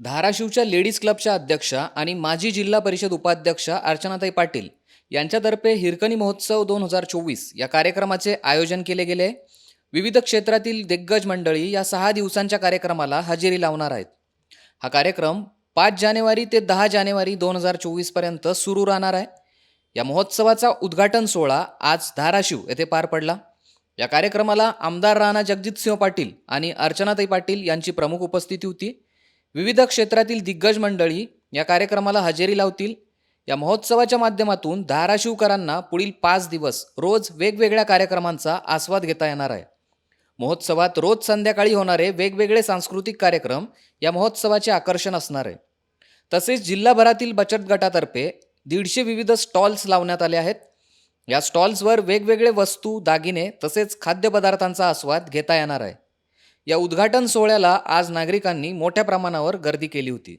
धाराशिवच्या लेडीज क्लबच्या अध्यक्षा आणि माजी जिल्हा परिषद उपाध्यक्षा अर्चनाताई पाटील यांच्यातर्फे हिरकणी महोत्सव दोन हजार चोवीस या कार्यक्रमाचे आयोजन केले गेले. विविध क्षेत्रातील दिग्गज मंडळी या सहा दिवसांच्या कार्यक्रमाला हजेरी लावणार आहेत. हा कार्यक्रम पाच जानेवारी ते दहा जानेवारी दोन हजार चोवीसपर्यंत सुरू राहणार आहे. या महोत्सवाचा उद्घाटन सोहळा आज धाराशिव येथे पार पडला. या कार्यक्रमाला आमदार राणा जगजितसिंह पाटील आणि अर्चनाताई पाटील यांची प्रमुख उपस्थिती होती. विविध क्षेत्रातील दिग्गज मंडळी या कार्यक्रमाला हजेरी लावतील. या महोत्सवाच्या माध्यमातून धाराशिवकरांना पुढील पाच दिवस रोज वेगवेगळ्या कार्यक्रमांचा आस्वाद घेता येणार आहे. महोत्सवात रोज संध्याकाळी होणारे वेगवेगळे सांस्कृतिक कार्यक्रम या महोत्सवाचे आकर्षण असणार आहे. तसेच जिल्हाभरातील बचत गटातर्फे दीडशे विविध स्टॉल्स लावण्यात आले आहेत. या स्टॉल्सवर वेगवेगळे वस्तू दागिने तसेच खाद्यपदार्थांचा आस्वाद घेता येणार आहे. या उद्घाटन सोहळ्याला आज नागरिकांनी मोठ्या प्रमाणावर गर्दी केली होती.